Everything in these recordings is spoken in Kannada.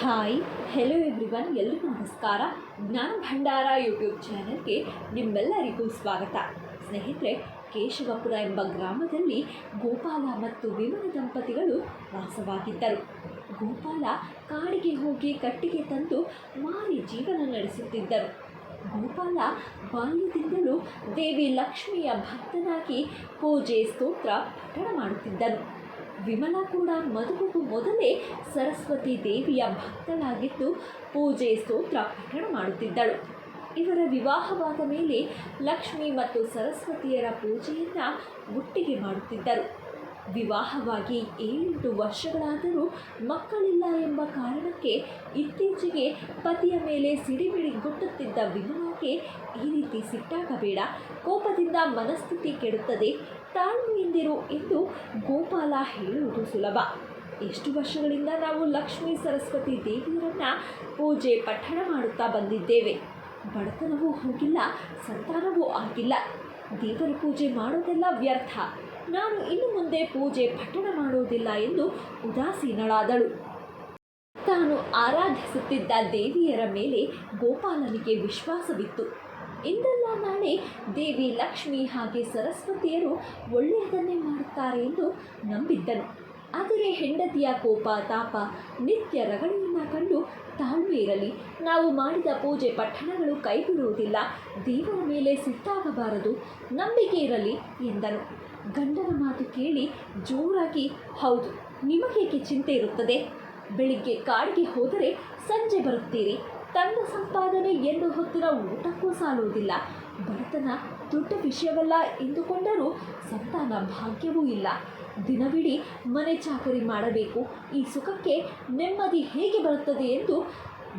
ಹಾಯ್ ಹೆಲೋ ಎವ್ರಿವನ್ ಎಲ್ಲರಿಗೂ ನಮಸ್ಕಾರ. ಜ್ಞಾನ ಭಂಡಾರ ಯೂಟ್ಯೂಬ್ ಚಾನಲ್ಗೆ ನಿಮ್ಮೆಲ್ಲರಿಗೂ ಸ್ವಾಗತ. ಸ್ನೇಹಿತರೆ, ಕೇಶವಪುರ ಎಂಬ ಗ್ರಾಮದಲ್ಲಿ ಗೋಪಾಲ ಮತ್ತು ವಿಮಲ ದಂಪತಿಗಳು ವಾಸವಾಗಿದ್ದರು. ಗೋಪಾಲ ಕಾಡಿಗೆ ಹೋಗಿ ಕಟ್ಟಿಗೆ ತಂದು ಮಾರಿ ಜೀವನ ನಡೆಸುತ್ತಿದ್ದರು. ಗೋಪಾಲ ಬಾಲ್ಯದಿಂದಲೂ ದೇವಿ ಲಕ್ಷ್ಮಿಯ ಭಕ್ತನಾಗಿ ಪೂಜೆ, ಸ್ತೋತ್ರ, ಪಠಣ ಮಾಡುತ್ತಿದ್ದನು. ವಿಮಲ ಕೂಡ ಮದುವೆಗೂ ಮೊದಲೇ ಸರಸ್ವತಿ ದೇವಿಯ ಭಕ್ತಳಾಗಿದ್ದು ಪೂಜೆ ಸ್ತೋತ್ರ ಪಠಣ ಮಾಡುತ್ತಿದ್ದಳು. ಇವರ ವಿವಾಹವಾದ ಮೇಲೆ ಲಕ್ಷ್ಮಿ ಮತ್ತು ಸರಸ್ವತಿಯರ ಪೂಜೆಯನ್ನು ಗುಟ್ಟಿಗೆ ಮಾಡುತ್ತಿದ್ದರು. ವಿವಾಹವಾಗಿ ಏಳೆಂಟು ವರ್ಷಗಳಾದರೂ ಮಕ್ಕಳಿಲ್ಲ ಎಂಬ ಕಾರಣಕ್ಕೆ ಇತ್ತೀಚೆಗೆ ಪತಿಯ ಮೇಲೆ ಸಿಡಿಮಿಡಿ ಗುಟ್ಟುತ್ತಿದ್ದ ವಿಮಲಾಗೆ ಈ ರೀತಿ ಸಿಟ್ಟಾಗಬೇಡ. ಕೋಪದಿಂದ ಮನಸ್ಥಿತಿ ಕೆಡುತ್ತದೆ. ತಾಳ್ಮೆಯಿಂದಿರು ಎಂದು ಗೋಪಾಲ ಹೇಳುವುದು ಸುಲಭ. ಎಷ್ಟು ವರ್ಷಗಳಿಂದ ನಾವು ಲಕ್ಷ್ಮೀ ಸರಸ್ವತಿ ದೇವಿಯರನ್ನು ಪೂಜೆ ಪಠಣ ಮಾಡುತ್ತಾ ಬಂದಿದ್ದೇವೆ. ಬಡತನವೂ ಹೋಗಿಲ್ಲ, ಸಂತಾನವೂ ಆಗಿಲ್ಲ. ದೇವರ ಪೂಜೆ ಮಾಡೋದೆಲ್ಲ ವ್ಯರ್ಥ. ನಾನು ಇನ್ನು ಮುಂದೆ ಪೂಜೆ ಪಠಣ ಮಾಡುವುದಿಲ್ಲ ಎಂದು ಉದಾಸೀನಳಾದಳು. ತಾನು ಆರಾಧಿಸುತ್ತಿದ್ದ ದೇವಿಯರ ಮೇಲೆ ಗೋಪಾಲನಿಗೆ ವಿಶ್ವಾಸವಿತ್ತು. ಇಂದಲ್ಲ ನಾಳೆ ದೇವಿ ಲಕ್ಷ್ಮಿ ಹಾಗೆ ಸರಸ್ವತಿಯರು ಒಳ್ಳೆಯದನ್ನೇ ಮಾಡುತ್ತಾರೆ ಎಂದು ನಂಬಿದ್ದನು. ಆದರೆ ಹೆಂಡತಿಯ ಕೋಪ, ತಾಪ, ನಿತ್ಯ ರಗಳೆಯನ್ನು ಕಂಡು ತಾಳ್ಮೆ ಇರಲಿ ನಾವು ಮಾಡಿದ ಪೂಜೆ ಪಠಣಗಳು ಕೈಬಿಡುವುದಿಲ್ಲ. ದೇವರ ಮೇಲೆ ಸಿಟ್ಟಾಗಬಾರದು. ನಂಬಿಕೆ ಇರಲಿ ಎಂದನು. ಗಂಡನ ಮಾತು ಕೇಳಿ ಜೋರಾಗಿ, ಹೌದು, ನಿಮಗೇಕೆ ಚಿಂತೆ ಇರುತ್ತದೆ? ಬೆಳಿಗ್ಗೆ ಕಾಡಿಗೆ ಹೋದರೆ ಸಂಜೆ ಬರುತ್ತೀರಿ. ತನ್ನ ಸಂಪಾದನೆ ಎಂದು ಹೊತ್ತಿನ ಊಟಕ್ಕೂ ಸಾಲುವುದಿಲ್ಲ. ಬಡತನ ದೊಡ್ಡ ವಿಷಯವಲ್ಲ ಎಂದುಕೊಂಡರೂ ಸಂತಾನ ಭಾಗ್ಯವೂ ಇಲ್ಲ. ದಿನವಿಡೀ ಮನೆ ಚಾಕರಿ ಮಾಡಬೇಕು. ಈ ಸುಖಕ್ಕೆ ನೆಮ್ಮದಿ ಹೇಗೆ ಬರುತ್ತದೆ ಎಂದು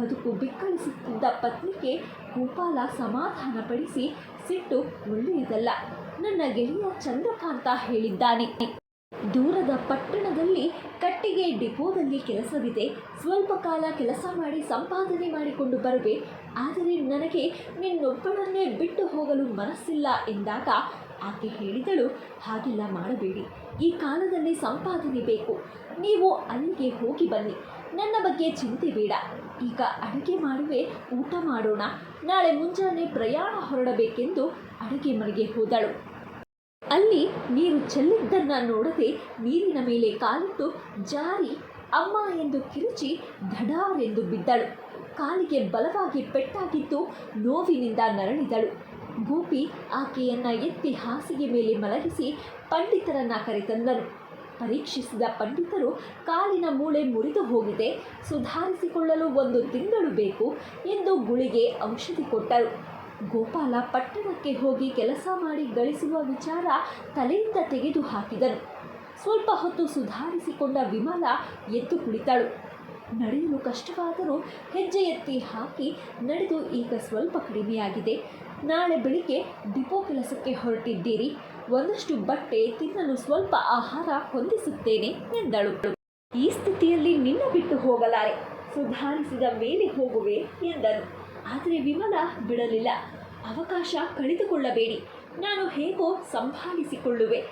ಬದುಕು ಬಿಕ್ಕಳಿಸುತ್ತಿದ್ದ ಪತ್ನಿಗೆ ಗೋಪಾಲ ಸಮಾಧಾನಪಡಿಸಿ, ಸಿಟ್ಟು ಒಳ್ಳೆಯದಲ್ಲ. ನನ್ನ ಗೆಳೆಯ ಚಂದ್ರಕಾಂತ ಹೇಳಿದ್ದಾನೆ. ದೂರದ ಪಟ್ಟಣದಲ್ಲಿ ಕಟ್ಟಿಗೆ ಡಿಪೋದಲ್ಲಿ ಕೆಲಸವಿದೆ. ಸ್ವಲ್ಪ ಕಾಲ ಕೆಲಸ ಮಾಡಿ ಸಂಪಾದನೆ ಮಾಡಿಕೊಂಡು ಬರುವೆ. ಆದರೆ ನನಗೆ ನಿನ್ನೊಬ್ಬಳನ್ನೇ ಬಿಟ್ಟು ಹೋಗಲು ಮನಸ್ಸಿಲ್ಲ ಎಂದಾಗ ಆಕೆ ಹೇಳಿದಳು, ಹಾಗೆಲ್ಲ ಮಾಡಬೇಡಿ. ಈ ಕಾಲದಲ್ಲಿ ಸಂಪಾದನೆ ಬೇಕು. ನೀವು ಅಲ್ಲಿಗೆ ಹೋಗಿ ಬನ್ನಿ. ನನ್ನ ಬಗ್ಗೆ ಚಿಂತೆ ಬೇಡ. ಈಗ ಅಡುಗೆ ಮಾಡುವೆ, ಊಟ ಮಾಡೋಣ. ನಾಳೆ ಮುಂಜಾನೆ ಪ್ರಯಾಣ ಹೊರಡಬೇಕೆಂದು ಅಡುಗೆ ಮನೆಗೆ ಹೋದಳು. ಅಲ್ಲಿ ನೀರು ಚೆಲ್ಲಿದ್ದನ್ನು ನೋಡದೆ ನೀರಿನ ಮೇಲೆ ಕಾಲಿಟ್ಟು ಜಾರಿ ಅಮ್ಮ ಎಂದು ಕಿರುಚಿ ಧಡಾರ್ ಎಂದು ಬಿದ್ದಳು. ಕಾಲಿಗೆ ಬಲವಾಗಿ ಪೆಟ್ಟಾಗಿದ್ದು ನೋವಿನಿಂದ ನರಳಿದಳು. ಗೋಪಿ ಆಕೆಯನ್ನು ಎತ್ತಿ ಹಾಸಿಗೆ ಮೇಲೆ ಮಲಗಿಸಿ ಪಂಡಿತರನ್ನು ಕರೆತಂದನು. ಪರೀಕ್ಷಿಸಿದ ಪಂಡಿತರು ಕಾಲಿನ ಮೂಳೆ ಮುರಿದು ಹೋಗಿದೆ. ಸುಧಾರಿಸಿಕೊಳ್ಳಲು ಒಂದು ತಿಂಗಳು ಬೇಕು ಎಂದು ಗುಳಿಗೆ ಔಷಧಿ ಕೊಟ್ಟರು. ಗೋಪಾಲ ಪಟ್ಟಣಕ್ಕೆ ಹೋಗಿ ಕೆಲಸ ಮಾಡಿ ಗಳಿಸುವ ವಿಚಾರ ತಲೆಯಿಂದ ತೆಗೆದು ಹಾಕಿದನು. ಸ್ವಲ್ಪ ಹೊತ್ತು ಸುಧಾರಿಸಿಕೊಂಡ ವಿಮಲ ಎದ್ದು ಕುಳಿತಳು. ನಡೆಯಲು ಕಷ್ಟವಾದರೂ ಹೆಜ್ಜೆ ಎತ್ತಿ ಹಾಕಿ ನಡೆದು ಈಗ ಸ್ವಲ್ಪ ಕಡಿಮೆಯಾಗಿದೆ. ನಾಳೆ ಬೆಳಿಗ್ಗೆ ಡಿಪೋ ಕೆಲಸಕ್ಕೆ ಹೊರಟಿದ್ದೀರಿ. ಒಂದಷ್ಟು ಬಟ್ಟೆ ತಿನ್ನಲು ಸ್ವಲ್ಪ ಆಹಾರ ಹೊಂದಿಸುತ್ತೇನೆ ಎಂದಳು. ಈ ಸ್ಥಿತಿಯಲ್ಲಿ ನಿನ್ನ ಬಿಟ್ಟು ಹೋಗಲಾರೆ. ಸುಧಾರಿಸಿದ ಮೇಲೆ ಹೋಗುವೆ ಎಂದನು. ಆದರೆ ವಿಮಲ ಬಿಡಲಿಲ್ಲ. ಅವಕಾಶ ಕಳೆದುಕೊಳ್ಳಬೇಡಿ. ನಾನು ಹೇಗೋ ಸಂಭಾಳಿಸಿಕೊಳ್ಳುವೆ.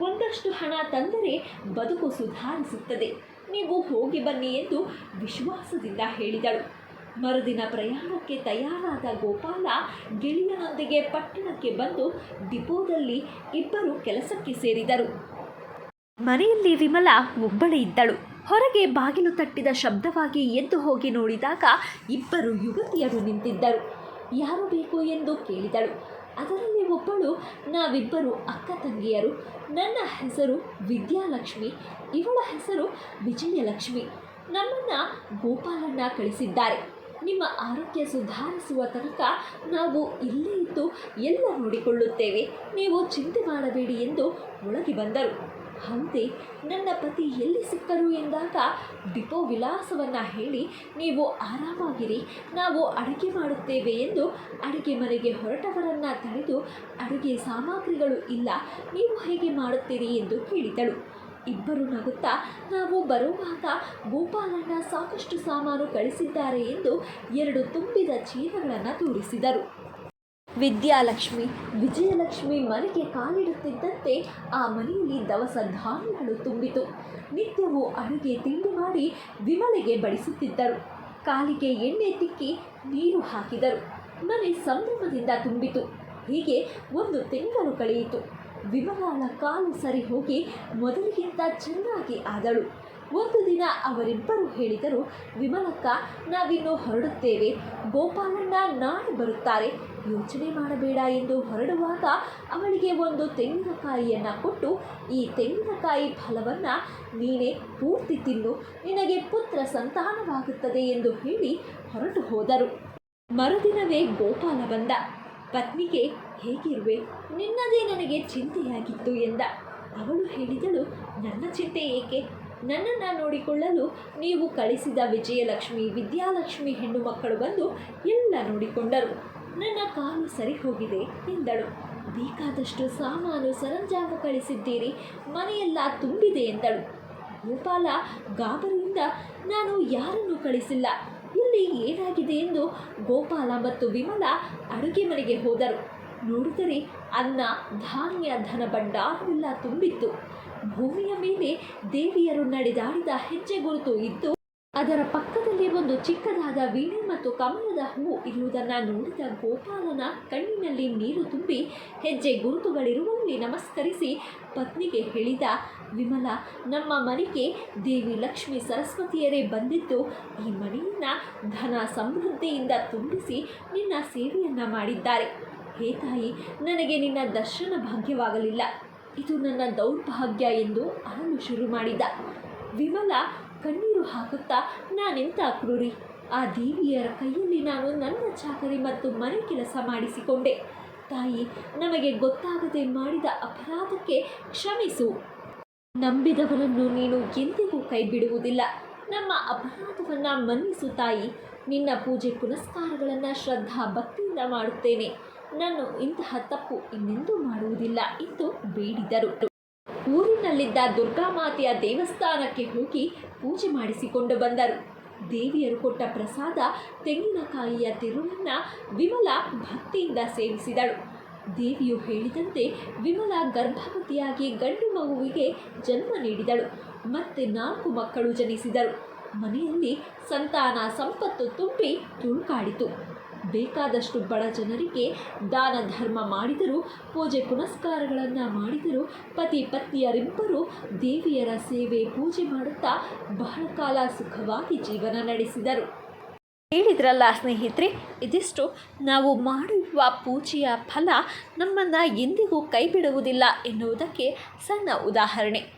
ಒಂದಷ್ಟು ಹಣ ತಂದರೆ ಬದುಕು ಸುಧಾರಿಸುತ್ತದೆ. ನೀವು ಹೋಗಿ ಬನ್ನಿ ಎಂದು ವಿಶ್ವಾಸದಿಂದ ಹೇಳಿದಳು. ಮರುದಿನ ಪ್ರಯಾಣಕ್ಕೆ ತಯಾರಾದ ಗೋಪಾಲ ಗೆಳೆಯನೊಂದಿಗೆ ಪಟ್ಟಣಕ್ಕೆ ಬಂದು ಡಿಪೋದಲ್ಲಿ ಇಬ್ಬರು ಕೆಲಸಕ್ಕೆ ಸೇರಿದರು. ಮನೆಯಲ್ಲಿ ವಿಮಲ ಒಬ್ಬಳೇ ಇದ್ದಳು. ಹೊರಗೆ ಬಾಗಿಲು ತಟ್ಟಿದ ಶಬ್ದವಾಗಿ ಎದ್ದು ಹೋಗಿ ನೋಡಿದಾಗ ಇಬ್ಬರು ಯುವತಿಯರು ನಿಂತಿದ್ದರು. ಯಾರು ಬೇಕು ಎಂದು ಕೇಳಿದಳು. ಅದರಲ್ಲಿ ಒಬ್ಬಳು, ನಾವಿಬ್ಬರು ಅಕ್ಕ ತಂಗಿಯರು. ನನ್ನ ಹೆಸರು ವಿದ್ಯಾಲಕ್ಷ್ಮಿ, ಇವಳ ಹೆಸರು ವಿಜಯಲಕ್ಷ್ಮಿ. ನಮ್ಮನ್ನು ಗೋಪಾಲಣ್ಣ ಕಳಿಸಿದ್ದಾರೆ. ನಿಮ್ಮ ಆರೋಗ್ಯ ಸುಧಾರಿಸುವ ತನಕ ನಾವು ಇಲ್ಲೇ ಇದ್ದು ಎಲ್ಲ ನೋಡಿಕೊಳ್ಳುತ್ತೇವೆ. ನೀವು ಚಿಂತೆ ಮಾಡಬೇಡಿ ಎಂದು ಒಳಗೆ ಬಂದರು. ಹೌದೇ ನನ್ನ ಪತಿ ಎಲ್ಲಿ ಸಿಕ್ಕರು ಎಂದಾಗ ಡಿಪೋ ವಿಳಾಸವನ್ನು ಹೇಳಿ, ನೀವು ಆರಾಮಾಗಿರಿ, ನಾವು ಅಡುಗೆ ಮಾಡುತ್ತೇವೆ ಎಂದು ಅಡುಗೆ ಮನೆಗೆ ಹೊರಟವರನ್ನು ತಡೆದು ಅಡುಗೆ ಸಾಮಗ್ರಿಗಳು ಇಲ್ಲ, ನೀವು ಹೇಗೆ ಮಾಡುತ್ತೀರಿ ಎಂದು ಕೇಳಿದಳು. ಇಬ್ಬರು ನಗುತ್ತಾ, ನಾವು ಬರುವಾಗ ಗೋಪಾಲಣ್ಣ ಸಾಕಷ್ಟು ಸಾಮಾನು ಕಳಿಸಿದ್ದಾರೆ ಎಂದು ಎರಡು ತುಂಬಿದ ಚೀಲಗಳನ್ನು ತೋರಿಸಿದರು. ವಿದ್ಯಾಲಕ್ಷ್ಮಿ ವಿಜಯಲಕ್ಷ್ಮಿ ಮನೆಗೆ ಕಾಲಿಡುತ್ತಿದ್ದಂತೆ ಆ ಮನೆಯಲ್ಲಿ ದವಸ ಧಾನ್ಯಗಳು ತುಂಬಿತು. ನಿತ್ಯವೂ ಅಡುಗೆ ತಿಂಡಿ ಮಾಡಿ ವಿಮಲೆಗೆ ಬಡಿಸುತ್ತಿದ್ದರು. ಕಾಲಿಗೆ ಎಣ್ಣೆ ತಿಕ್ಕಿ ನೀರು ಹಾಕಿದರು. ಮನೆ ಸಂಭ್ರಮದಿಂದ ತುಂಬಿತು. ಹೀಗೆ ಒಂದು ತಿಂಗಳು ಕಳೆಯಿತು. ವಿಮಲಾಳ ಕಾಲು ಸರಿ ಹೋಗಿ ಮೊದಲಿಗಿಂತ ಚೆನ್ನಾಗಿ ಆದಳು. ಒಂದು ದಿನ ಅವರಿಬ್ಬರು ಹೇಳಿದರು, ವಿಮಲಕ್ಕ, ನಾವಿನ್ನು ಹೊರಡುತ್ತೇವೆ. ಗೋಪಾಲಣ್ಣ ನಾಳೆ ಬರುತ್ತಾರೆ. ಯೋಚನೆ ಮಾಡಬೇಡ ಎಂದು ಹೊರಡುವಾಗ ಅವಳಿಗೆ ಒಂದು ತೆಂಗಿನಕಾಯಿಯನ್ನು ಕೊಟ್ಟು, ಈ ತೆಂಗಿನಕಾಯಿ ಫಲವನ್ನು ನೀನೇ ಪೂರ್ತಿ ತಿನ್ನು. ನಿನಗೆ ಪುತ್ರ ಸಂತಾನವಾಗುತ್ತದೆ ಎಂದು ಹೇಳಿ ಹೊರಟು ಹೋದರು. ಮರುದಿನವೇ ಗೋಪಾಲ ಬಂದ. ಪತ್ನಿಗೆ, ಹೇಗಿರುವೆ? ನಿನ್ನದೇ ನನಗೆ ಚಿಂತೆಯಾಗಿತ್ತು ಎಂದ. ಅವಳು ಹೇಳಿದಳು, ನನ್ನ ಚಿಂತೆ ಏಕೆ? ನನ್ನನ್ನು ನೋಡಿಕೊಳ್ಳಲು ನೀವು ಕಳಿಸಿದ ವಿಜಯಲಕ್ಷ್ಮಿ, ವಿದ್ಯಾಲಕ್ಷ್ಮಿ ಹೆಣ್ಣು ಮಕ್ಕಳು ಬಂದು ಎಲ್ಲ ನೋಡಿಕೊಂಡರು. ನನ್ನ ಕಾಲು ಸರಿ ಹೋಗಿದೆ ಎಂದಳು. ಬೇಕಾದಷ್ಟು ಸಾಮಾನು ಸರಂಜಾಮು ಕಳಿಸಿದ್ದೀರಿ, ಮನೆಯೆಲ್ಲ ತುಂಬಿದೆ ಎಂದಳು. ಗೋಪಾಲ ಗಾಬರಿಯಿಂದ, ನಾನು ಯಾರನ್ನು ಕಳಿಸಿಲ್ಲ. ಇಲ್ಲಿ ಏನಾಗಿದೆ ಎಂದು ಗೋಪಾಲ ಮತ್ತು ವಿಮಲ ಅಡುಗೆ ಮನೆಗೆ ಹೋದರು. ನೋಡಿದರೆ ಅನ್ನ, ಧಾನ್ಯ, ಧನ ಭಂಡಾರವೆಲ್ಲ ತುಂಬಿತ್ತು. ಭೂಮಿಯ ಮೇಲೆ ದೇವಿಯರು ನಡೆದಾಡಿದ ಹೆಜ್ಜೆ ಗುರುತು ಇದ್ದು ಅದರ ಪಕ್ಕದಲ್ಲಿ ಒಂದು ಚಿಕ್ಕದಾದ ವೀಣೆ ಮತ್ತು ಕಮಲದ ಹೂವು ಇರುವುದನ್ನು ನೋಡಿದ ಗೋಪಾಲನ ಕಣ್ಣಿನಲ್ಲಿ ನೀರು ತುಂಬಿ ಹೆಜ್ಜೆ ಗುರುತುಗಳಿರುವಲ್ಲಿ ನಮಸ್ಕರಿಸಿ ಪತ್ನಿಗೆ ಹೇಳಿದ, ವಿಮಲ, ನಮ್ಮ ಮನೆಗೆ ದೇವಿ ಲಕ್ಷ್ಮಿ ಸರಸ್ವತಿಯರೇ ಬಂದಿದ್ದು, ಈ ಮನೆಯನ್ನು ಧನ ಸಮೃದ್ಧಿಯಿಂದ ತುಂಬಿಸಿ ನಿನ್ನ ಸೇವೆಯನ್ನು ಮಾಡಿದ್ದಾರೆ. ಹೇ ತಾಯಿ, ನನಗೆ ನಿನ್ನ ದರ್ಶನ ಭಾಗ್ಯವಾಗಲಿಲ್ಲ. ಇದು ನನ್ನ ದೌರ್ಭಾಗ್ಯ ಎಂದು ಅಳಲು ಶುರು ಮಾಡಿದ. ವಿಮಲ ಕಣ್ಣೀರು ಹಾಕುತ್ತಾ, ನಾನೆಂತ ಕ್ರೂರಿ? ಆ ದೇವಿಯರ ಕೈಯಲ್ಲಿ ನಾನು ನನ್ನ ಚಾಕರಿ ಮತ್ತು ಮನೆ ಕೆಲಸ ಮಾಡಿಸಿಕೊಂಡೆ. ತಾಯಿ, ನಮಗೆ ಗೊತ್ತಾಗದೆ ಮಾಡಿದ ಅಪರಾಧಕ್ಕೆ ಕ್ಷಮಿಸು. ನಂಬಿದವರನ್ನು ನೀನು ಎಂದಿಗೂ ಕೈ ಬಿಡುವುದಿಲ್ಲ ನಮ್ಮ ಅಪರಾಧವನ್ನು ಮನ್ನಿಸು ತಾಯಿ. ನಿನ್ನ ಪೂಜೆ ಪುನಸ್ಕಾರಗಳನ್ನು ಶ್ರದ್ಧಾ ಭಕ್ತಿಯಿಂದ ಮಾಡುತ್ತೇನೆ. ನಾನು ಇಂತಹ ತಪ್ಪು ಇನ್ನೆಂದೂ ಮಾಡುವುದಿಲ್ಲ ಎಂದು ಬೇಡಿದರು ಊರಿನಲ್ಲಿದ್ದ ದುರ್ಗಾಮಾತೆಯ ದೇವಸ್ಥಾನಕ್ಕೆ ಹೋಗಿ ಪೂಜೆ ಮಾಡಿಸಿಕೊಂಡು ಬಂದರು. ದೇವಿಯರು ಕೊಟ್ಟ ಪ್ರಸಾದ, ತೆಂಗಿನಕಾಯಿಯ ತಿರುಳನ್ನು ವಿಮಲ ಭಕ್ತಿಯಿಂದ ಸೇವಿಸಿದಳು. ದೇವಿಯು ಹೇಳಿದಂತೆ ವಿಮಲ ಗರ್ಭವತಿಯಾಗಿ ಗಂಡು ಮಗುವಿಗೆ ಜನ್ಮ ನೀಡಿದಳು. ಮತ್ತೆ ನಾಲ್ಕು ಮಕ್ಕಳು ಜನಿಸಿದರು. ಮನೆಯಲ್ಲಿ ಸಂತಾನ ಸಂಪತ್ತು ತುಂಬಿ ತುಳುಕಾಡಿತು. ಬೇಕಾದಷ್ಟು ಬಡ ಜನರಿಗೆ ದಾನ ಧರ್ಮ ಮಾಡಿದರು, ಪೂಜೆ ಪುನಸ್ಕಾರಗಳನ್ನು ಮಾಡಿದರು, ಪತಿ ಪತ್ನಿಯರಿಬ್ಬರು ದೇವಿಯರ ಸೇವೆ ಪೂಜೆ ಮಾಡುತ್ತಾ ಬಹಳ ಕಾಲ ಸುಖವಾಗಿ ಜೀವನ ನಡೆಸಿದರು. ಹೇಳಿದ್ರಲ್ಲ ಸ್ನೇಹಿತರೆ, ಇದಿಷ್ಟು. ನಾವು ಮಾಡುವ ಪೂಜೆಯ ಫಲ ನಮ್ಮನ್ನು ಎಂದಿಗೂ ಕೈ ಬಿಡುವುದಿಲ್ಲ ಎನ್ನುವುದಕ್ಕೆ ಸಣ್ಣ ಉದಾಹರಣೆ.